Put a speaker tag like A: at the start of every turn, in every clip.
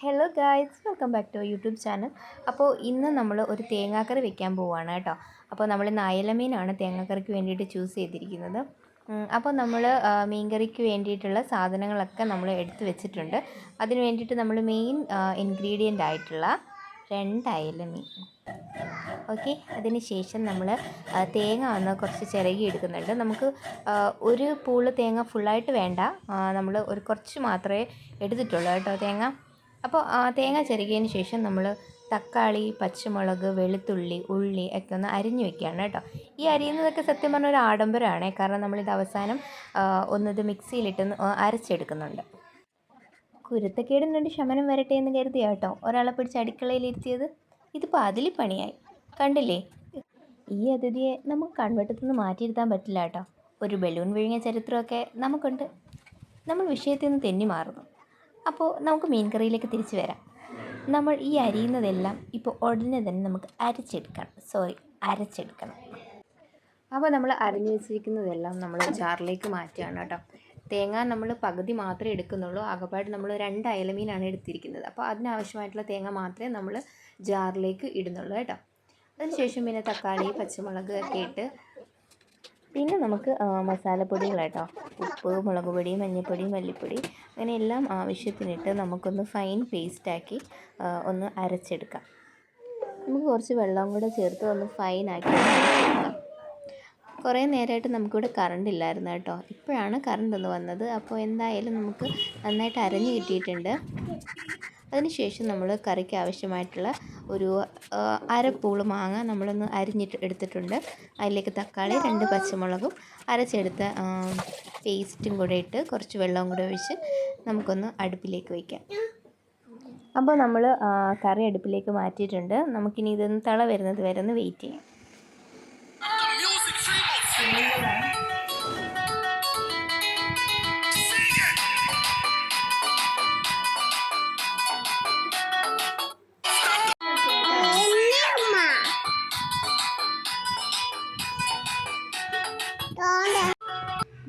A: Hello guys welcome back to YouTube channel അപ്പോൾ ഇന്ന് നമ്മൾ ഒരു തേങ്ങാക്കറി വെക്കാൻ പോവുകയാണ് കേട്ടോ. അപ്പോൾ നമ്മൾ നായലമീനാണ് തേങ്ങാക്കറിക്ക് വേണ്ടിയിട്ട് ചൂസ് ചെയ്തിരിക്കുന്നത്. അപ്പോൾ നമ്മൾ മീൻകറിക്ക് വേണ്ടിയിട്ടുള്ള സാധനങ്ങളൊക്കെ നമ്മൾ എടുത്തു വെച്ചിട്ടുണ്ട്. അതിന് വേണ്ടിയിട്ട് നമ്മൾ മെയിൻ ഇൻഗ്രീഡിയന്റ് ആയിട്ടുള്ള രണ്ട് അയലമീൻ. ഓക്കെ അതിന് ശേഷം നമ്മൾ തേങ്ങ ഒന്ന് കുറച്ച് ചിരകി എടുക്കുന്നുണ്ട്. നമുക്ക് ഒരു പൂൾ തേങ്ങ ഫുള്ളായിട്ട് വേണ്ട. നമ്മൾ ഒരു കുറച്ച് മാത്രമേ എടുത്തിട്ടുള്ളൂ കേട്ടോ തേങ്ങ. അപ്പോൾ തേങ്ങ ചിരകിയതിന് ശേഷം നമ്മൾ തക്കാളി പച്ചമുളക് വെളുത്തുള്ളി ഉള്ളി ഒക്കെ ഒന്ന് അരിഞ്ഞു വെക്കുകയാണ് കേട്ടോ. ഈ അരിയുന്നതൊക്കെ സത്യം പറഞ്ഞ ഒരു ആഡംബരമാണ്. കാരണം നമ്മളിത് അവസാനം ഒന്നിത് മിക്സിയിലിട്ട് അരച്ചെടുക്കുന്നുണ്ട്. കുരുത്തക്കേടിനുണ്ട് ശമനം വരട്ടെ എന്ന് കരുതിയാ കേട്ടോ ഒരാളെ പിടിച്ച് അടുക്കളയിലിരുത്തിയത്. ഇതിപ്പോൾ അതിൽ പണിയായി. കണ്ടില്ലേ? ഈ അതിഥിയെ നമുക്ക് കൺവെട്ടത്തുനിന്ന് മാറ്റിയിരുത്താൻ പറ്റില്ല കേട്ടോ. ഒരു ബലൂൺ വിഴുങ്ങിയ ചരിത്രമൊക്കെ നമുക്കുണ്ട്. നമ്മൾ വിഷയത്തിൽ നിന്ന് തെന്നി മാറുന്നു. അപ്പോൾ നമുക്ക് മീൻ കറിയിലേക്ക് തിരിച്ചു വരാം. നമ്മൾ ഈ അരിയുന്നതെല്ലാം ഇപ്പോൾ ഉടനെ തന്നെ നമുക്ക് അരച്ചെടുക്കണം. സോറി അരച്ചെടുക്കണം. അപ്പോൾ നമ്മൾ അരിഞ്ഞു വെച്ചിരിക്കുന്നതെല്ലാം നമ്മൾ ജാറിലേക്ക് മാറ്റുകയാണ് കേട്ടോ. തേങ്ങ നമ്മൾ പകുതി മാത്രമേ എടുക്കുന്നുള്ളൂ. ആകപ്പാട് നമ്മൾ രണ്ട് അയലമീനാണ് എടുത്തിരിക്കുന്നത്. അപ്പോൾ അതിനാവശ്യമായിട്ടുള്ള തേങ്ങ മാത്രമേ നമ്മൾ ജാറിലേക്ക് ഇടുന്നുള്ളൂ കേട്ടോ. അതിനുശേഷം പിന്നെ തക്കാളി പച്ചമുളക് ഒക്കെ ഇട്ട് പിന്നെ നമുക്ക് മസാലപ്പൊടികൾ കേട്ടോ ഉപ്പ് മുളക് പൊടി മഞ്ഞൾപ്പൊടി മല്ലിപ്പൊടി അങ്ങനെ എല്ലാം ആവശ്യത്തിനിട്ട് നമുക്കൊന്ന് ഫൈൻ പേസ്റ്റാക്കി ഒന്ന് അരച്ചെടുക്കാം. നമുക്ക് കുറച്ച് വെള്ളം കൂടെ ചേർത്ത് ഒന്ന് ഫൈനാക്കി കുറേ നേരമായിട്ട് നമുക്കിവിടെ കറണ്ട് ഇല്ലായിരുന്നു കേട്ടോ. ഇപ്പോഴാണ് കറണ്ട് ഒന്ന് വന്നത്. അപ്പോൾ എന്തായാലും നമുക്ക് നന്നായിട്ട് അരഞ്ഞു കിട്ടിയിട്ടുണ്ട്. അതിനുശേഷം നമ്മൾ കറിക്ക് ആവശ്യമായിട്ടുള്ള ഒരു അരപ്പൂൾ മാങ്ങ നമ്മളൊന്ന് അരിഞ്ഞിട്ട് എടുത്തിട്ടുണ്ട്. അതിലേക്ക് തക്കാളി രണ്ട് പച്ചമുളകും അരച്ചെടുത്ത പേസ്റ്റും കൂടെ ഇട്ട് കുറച്ച് വെള്ളവും കൂടെ ഒഴിച്ച് നമുക്കൊന്ന് അടുപ്പിലേക്ക് വയ്ക്കാം അപ്പോൾ നമ്മൾ കറി അടുപ്പിലേക്ക് മാറ്റിയിട്ടുണ്ട്. നമുക്കിനി ഇതൊന്ന് തള വരുന്നത് വരെ ഒന്ന് വെയിറ്റ് ചെയ്യാം.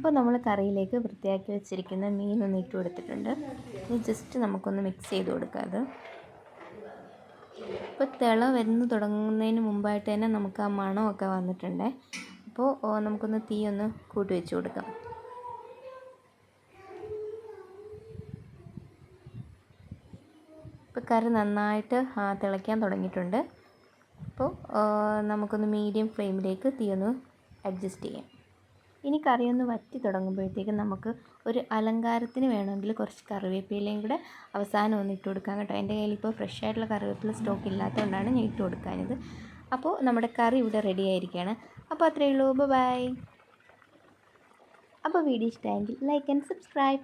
A: അപ്പോൾ നമ്മൾ കറിയിലേക്ക് വൃത്തിയാക്കി വെച്ചിരിക്കുന്ന മീൻ ഒന്ന് ഇട്ട് കൊടുത്തിട്ടുണ്ട്. ഇനി ജസ്റ്റ് നമുക്കൊന്ന് മിക്സ് ചെയ്ത് കൊടുക്കാം അത്. ഇപ്പോൾ തിള വരുന്നു തുടങ്ങുന്നതിന് മുമ്പായിട്ട് തന്നെ നമുക്ക് ആ മണമൊക്കെ വന്നിട്ടുണ്ട്. അപ്പോൾ നമുക്കൊന്ന് തീ ഒന്ന് കൂട്ടി വെച്ച് കൊടുക്കാം. ഇപ്പോൾ കറി നന്നായിട്ട് തിളയ്ക്കാൻ തുടങ്ങിയിട്ടുണ്ട്. അപ്പോൾ നമുക്കൊന്ന് മീഡിയം ഫ്ലെയിമിലേക്ക് തീ ഒന്ന് അഡ്ജസ്റ്റ് ചെയ്യാം. ഇനി കറിയൊന്ന് വറ്റി തുടങ്ങുമ്പോഴത്തേക്കും നമുക്ക് ഒരു അലങ്കാരത്തിന് വേണമെങ്കിൽ കുറച്ച് കറിവേപ്പിലയും കൂടെ അവസാനം ഒന്ന് ഇട്ട് കൊടുക്കാം കേട്ടോ. എന്റെ കയ്യിൽ ഇപ്പോൾ ഫ്രഷ് ആയിട്ടുള്ള കറിവേപ്പില സ്റ്റോക്ക് ഇല്ലാത്തതുകൊണ്ടാണ് ഞാൻ ഇട്ട് കൊടുക്കാനത് അപ്പോൾ നമ്മുടെ കറി ഇവിടെ റെഡി ആയിരിക്കുകയാണ്. അപ്പോൾ അത്രയേ ഉള്ളൂ. ബൈ അപ്പോൾ വീഡിയോ ഇഷ്ടമായെങ്കിൽ ലൈക്ക് ആൻഡ് സബ്സ്ക്രൈബ്